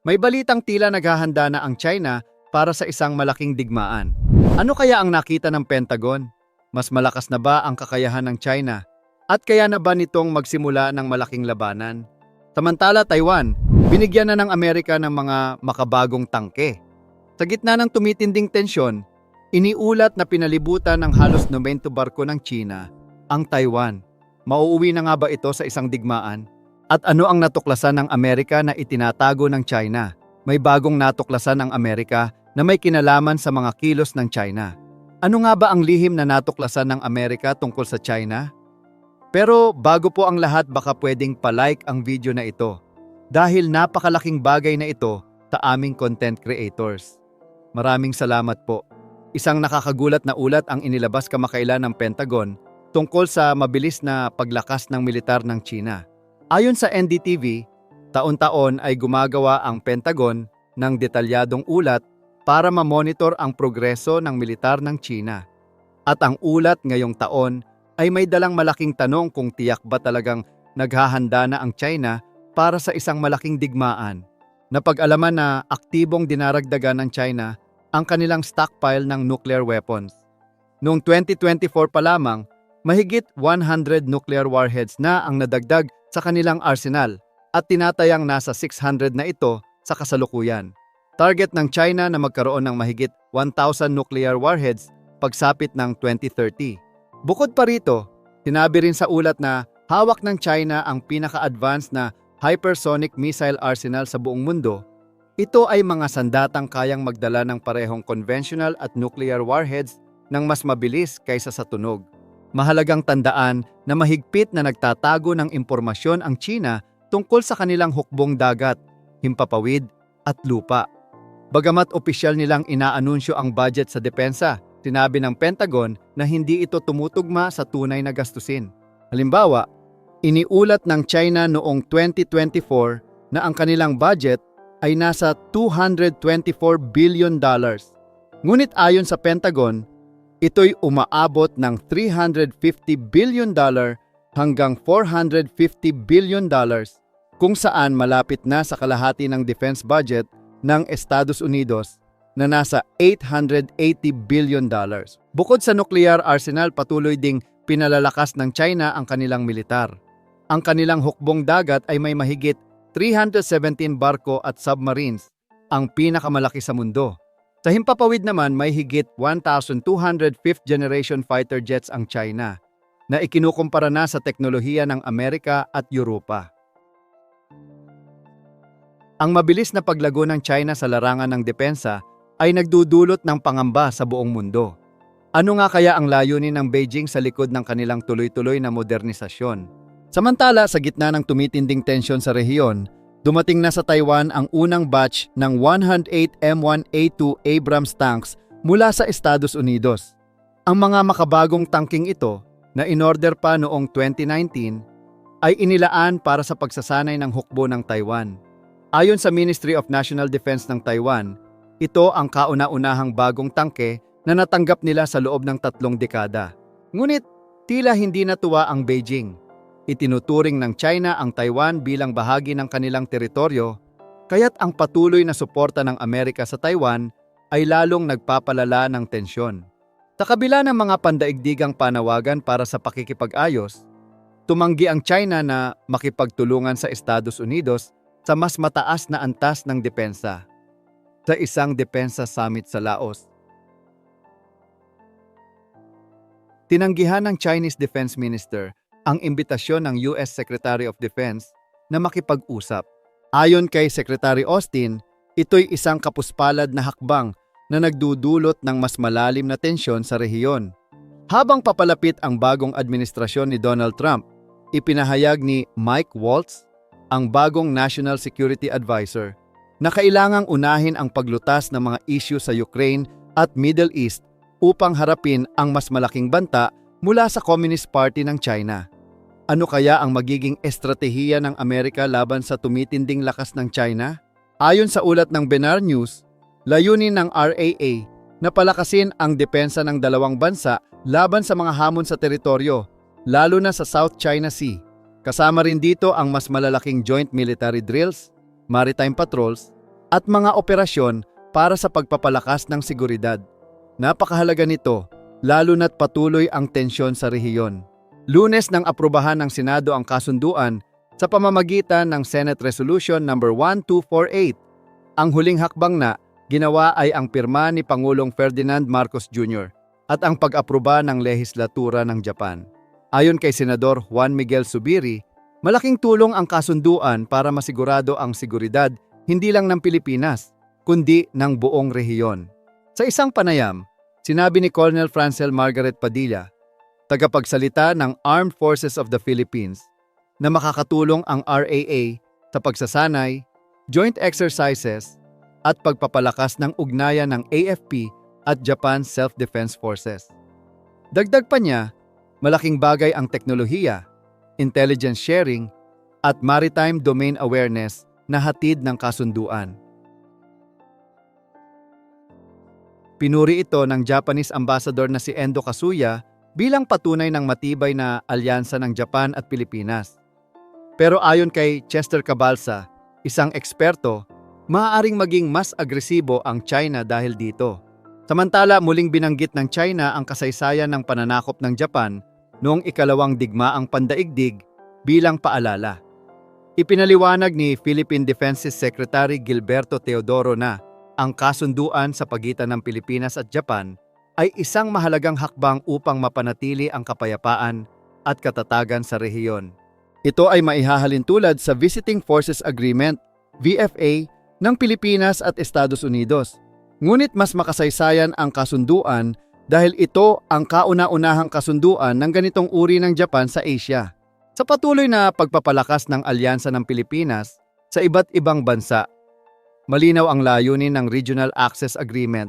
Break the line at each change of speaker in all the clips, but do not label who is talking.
May balitang tila naghahanda na ang China para sa isang malaking digmaan. Ano kaya ang nakita ng Pentagon? Mas malakas na ba ang kakayahan ng China? At kaya na ba nitong magsimula ng malaking labanan? Samantala Taiwan, binigyan na ng Amerika ng mga makabagong tangke. Sa gitna ng tumitinding tensyon, iniulat na pinalibutan ng halos 90 barko ng China ang Taiwan. Mauuwi na nga ba ito sa isang digmaan? At ano ang natuklasan ng Amerika na itinatago ng China? May bagong natuklasan ng Amerika na may kinalaman sa mga kilos ng China. Ano nga ba ang lihim na natuklasan ng Amerika tungkol sa China? Pero bago po ang lahat baka pwedeng palike ang video na ito dahil napakalaking bagay na ito sa aming content creators. Maraming salamat po. Isang nakakagulat na ulat ang inilabas kamakailan ng Pentagon tungkol sa mabilis na paglakas ng militar ng China. Ayon sa NDTV, taon-taon ay gumagawa ang Pentagon ng detalyadong ulat para ma-monitor ang progreso ng militar ng China. At ang ulat ngayong taon ay may dalang malaking tanong kung tiyak ba talagang naghahanda na ang China para sa isang malaking digmaan. Napag-alaman na aktibong dinaragdagan ng China ang kanilang stockpile ng nuclear weapons. Noong 2024 pa lamang, mahigit 100 nuclear warheads na ang nadagdag sa kanilang arsenal at tinatayang nasa 600 na ito sa kasalukuyan. Target ng China na magkaroon ng mahigit 1,000 nuclear warheads pagsapit ng 2030. Bukod pa rito, sinabi rin sa ulat na hawak ng China ang pinaka-advanced na hypersonic missile arsenal sa buong mundo. Ito ay mga sandatang kayang magdala ng parehong conventional at nuclear warheads ng mas mabilis kaysa sa tunog. Mahalagang tandaan na mahigpit na nagtatago ng impormasyon ang China tungkol sa kanilang hukbong dagat, himpapawid at lupa. Bagamat opisyal nilang inaanunsyo ang budget sa depensa, sinabi ng Pentagon na hindi ito tumutugma sa tunay na gastusin. Halimbawa, iniulat ng China noong 2024 na ang kanilang budget ay nasa 224 billion dollars. Ngunit ayon sa Pentagon, ito'y umaabot ng 350 billion dollar hanggang 450 billion dollars kung saan malapit na sa kalahati ng defense budget ng Estados Unidos na nasa 880 billion dollars. Bukod sa nuclear arsenal, patuloy ding pinalalakas ng China ang kanilang militar. Ang kanilang hukbong dagat ay may mahigit 317 barko at submarines, ang pinakamalaki sa mundo. Sa himpapawid naman may higit 1,200 fifth generation fighter jets ang China na ikinukumpara na sa teknolohiya ng Amerika at Europa. Ang mabilis na paglago ng China sa larangan ng depensa ay nagdudulot ng pangamba sa buong mundo. Ano nga kaya ang layunin ng Beijing sa likod ng kanilang tuloy-tuloy na modernisasyon? Samantala, sa gitna ng tumitinding tensyon sa rehiyon, dumating na sa Taiwan ang unang batch ng 108 M1A2 Abrams tanks mula sa Estados Unidos. Ang mga makabagong tangking ito na inorder pa noong 2019 ay inilaan para sa pagsasanay ng hukbo ng Taiwan. Ayon sa Ministry of National Defense ng Taiwan, ito ang kauna-unahang bagong tangke na natanggap nila sa loob ng tatlong dekada. Ngunit tila hindi natuwa ang Beijing. Itinuturing ng China ang Taiwan bilang bahagi ng kanilang teritoryo, kaya't ang patuloy na suporta ng Amerika sa Taiwan ay lalong nagpapalala ng tensyon. Sa kabila ng mga pandaigdigang panawagan para sa pakikipag-ayos, tumanggi ang China na makipagtulungan sa Estados Unidos sa mas mataas na antas ng depensa sa isang depensa summit sa Laos. Tinanggihan ng Chinese Defense Minister ang imbitasyon ng US Secretary of Defense na makipag-usap. Ayon kay Secretary Austin, ito'y isang kapuspalad na hakbang na nagdudulot ng mas malalim na tensyon sa rehiyon. Habang papalapit ang bagong administrasyon ni Donald Trump, ipinahayag ni Mike Waltz, ang bagong National Security Advisor, na kailangang unahin ang paglutas ng mga issue sa Ukraine at Middle East upang harapin ang mas malaking banta mula sa Communist Party ng China. Ano kaya ang magiging estratehiya ng Amerika laban sa tumitinding lakas ng China? Ayon sa ulat ng Benar News, layunin ng RAA na palakasin ang depensa ng dalawang bansa laban sa mga hamon sa teritoryo, lalo na sa South China Sea. Kasama rin dito ang mas malalaking joint military drills, maritime patrols, at mga operasyon para sa pagpapalakas ng seguridad. Napakahalaga nito, lalo na't patuloy ang tensyon sa rehiyon. Lunes nang aprubahan ng Senado ang kasunduan sa pamamagitan ng Senate Resolution No. 1248. Ang huling hakbang na ginawa ay ang pirma ni Pangulong Ferdinand Marcos Jr. at ang pag-aproba ng lehislatura ng Japan. Ayon kay Senador Juan Miguel Subiri, malaking tulong ang kasunduan para masigurado ang seguridad hindi lang ng Pilipinas, kundi ng buong rehiyon. Sa isang panayam, sinabi ni Colonel Francel Margaret Padilla, tagapagsalita ng Armed Forces of the Philippines, na makakatulong ang RAA sa pagsasanay, joint exercises, at pagpapalakas ng ugnayan ng AFP at Japan Self-Defense Forces. Dagdag pa niya, malaking bagay ang teknolohiya, intelligence sharing, at maritime domain awareness na hatid ng kasunduan. Pinuri ito ng Japanese ambassador na si Endo Kasuya bilang patunay ng matibay na alyansa ng Japan at Pilipinas. Pero ayon kay Chester Cabalsa, isang eksperto, maaaring maging mas agresibo ang China dahil dito. Samantala muling binanggit ng China ang kasaysayan ng pananakop ng Japan noong ikalawang digmaang pandaigdig bilang paalala. Ipinaliwanag ni Philippine Defense Secretary Gilberto Teodoro na ang kasunduan sa pagitan ng Pilipinas at Japan ay isang mahalagang hakbang upang mapanatili ang kapayapaan at katatagan sa rehiyon. Ito ay maihahalin tulad sa Visiting Forces Agreement, VFA, ng Pilipinas at Estados Unidos. Ngunit mas makasaysayan ang kasunduan dahil ito ang kauna-unahang kasunduan ng ganitong uri ng Japan sa Asia. Sa patuloy na pagpapalakas ng alyansa ng Pilipinas sa iba't ibang bansa, malinaw ang layunin ng Regional Access Agreement,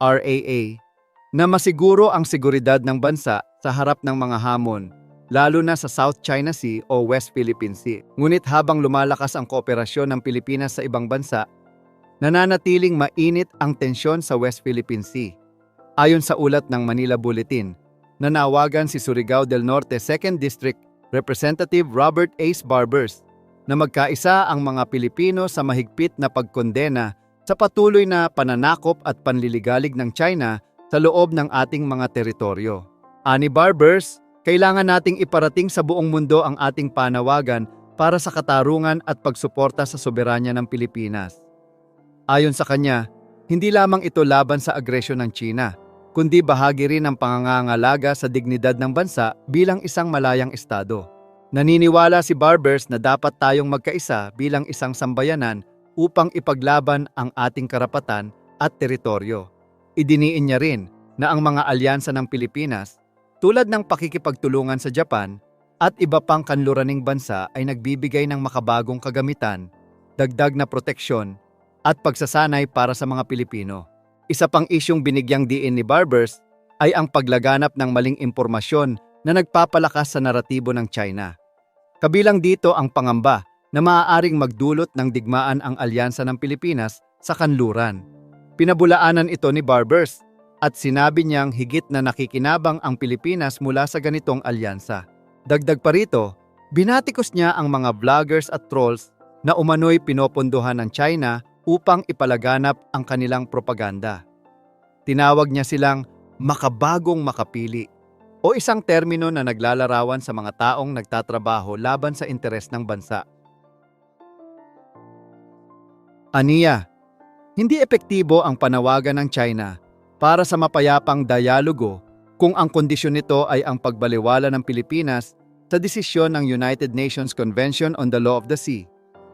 RAA, na masiguro ang seguridad ng bansa sa harap ng mga hamon, lalo na sa South China Sea o West Philippine Sea. Ngunit habang lumalakas ang kooperasyon ng Pilipinas sa ibang bansa, nananatiling mainit ang tensyon sa West Philippine Sea. Ayon sa ulat ng Manila Bulletin, nanawagan si Surigao del Norte 2nd District Representative Robert Ace Barbers na magkaisa ang mga Pilipino sa mahigpit na pagkondena sa patuloy na pananakop at panliligalig ng China sa loob ng ating mga teritoryo. Ani Barbers, kailangan nating iparating sa buong mundo ang ating panawagan para sa katarungan at pagsuporta sa soberanya ng Pilipinas. Ayon sa kanya, hindi lamang ito laban sa agresyon ng China, kundi bahagi rin ng pangangalaga sa dignidad ng bansa bilang isang malayang estado. Naniniwala si Barbers na dapat tayong magkaisa bilang isang sambayanan upang ipaglaban ang ating karapatan at teritoryo. Idiniin niya rin na ang mga alyansa ng Pilipinas, tulad ng pakikipagtulungan sa Japan at iba pang kanluraning bansa ay nagbibigay ng makabagong kagamitan, dagdag na proteksyon at pagsasanay para sa mga Pilipino. Isa pang isyong binigyang diin ni Barbers ay ang paglaganap ng maling impormasyon na nagpapalakas sa naratibo ng China. Kabilang dito ang pangamba na maaaring magdulot ng digmaan ang alyansa ng Pilipinas sa kanluran. Pinabulaanan ito ni Barbers at sinabi niyang higit na nakikinabang ang Pilipinas mula sa ganitong alyansa. Dagdag pa rito, binatikos niya ang mga vloggers at trolls na umano'y pinopondohan ng China upang ipalaganap ang kanilang propaganda. Tinawag niya silang makabagong makapili o isang termino na naglalarawan sa mga taong nagtatrabaho laban sa interes ng bansa. Aniya, hindi epektibo ang panawagan ng China para sa mapayapang dialogo kung ang kondisyon nito ay ang pagbaliwala ng Pilipinas sa desisyon ng United Nations Convention on the Law of the Sea,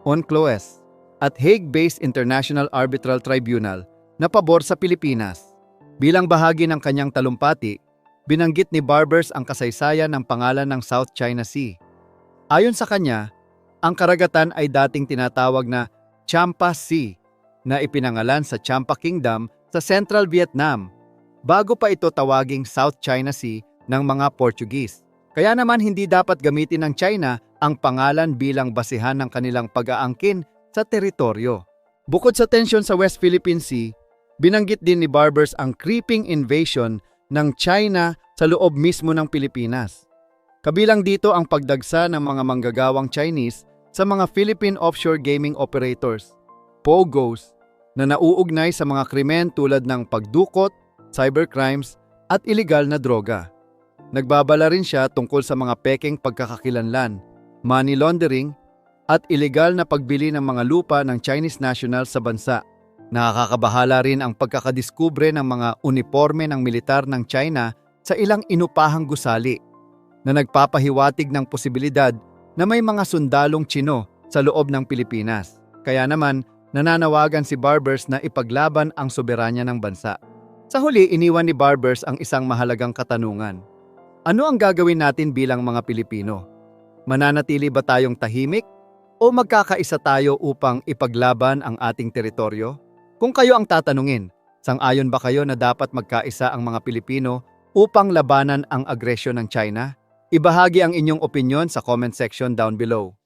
UNCLOS at Hague-based International Arbitral Tribunal na pabor sa Pilipinas. Bilang bahagi ng kanyang talumpati, binanggit ni Barbers ang kasaysayan ng pangalan ng South China Sea. Ayon sa kanya, ang karagatan ay dating tinatawag na Champa Sea na ipinangalan sa Champa Kingdom sa Central Vietnam bago pa ito tawaging South China Sea ng mga Portuguese. Kaya naman hindi dapat gamitin ng China ang pangalan bilang basihan ng kanilang pag-aangkin sa teritoryo. Bukod sa tensyon sa West Philippine Sea, binanggit din ni Barbers ang creeping invasion ng China sa loob mismo ng Pilipinas. Kabilang dito ang pagdagsa ng mga manggagawang Chinese sa mga Philippine offshore gaming operators, POGOs na nauugnay sa mga krimen tulad ng pagdukot, cybercrimes at iligal na droga. Nagbabala rin siya tungkol sa mga pekeng pagkakakilanlan, money laundering at iligal na pagbili ng mga lupa ng Chinese national sa bansa. Nakakabahala rin ang pagkakadiskubre ng mga uniforme ng militar ng China sa ilang inupahang gusali na nagpapahiwatig ng posibilidad na may mga sundalong Chino sa loob ng Pilipinas. Kaya naman, nananawagan si Barbers na ipaglaban ang soberanya ng bansa. Sa huli, iniwan ni Barbers ang isang mahalagang katanungan. Ano ang gagawin natin bilang mga Pilipino? Mananatili ba tayong tahimik o magkakaisa tayo upang ipaglaban ang ating teritoryo? Kung kayo ang tatanungin, sang-ayon ba kayo na dapat magkaisa ang mga Pilipino upang labanan ang agresyon ng China? Ibahagi ang inyong opinion sa comment section down below.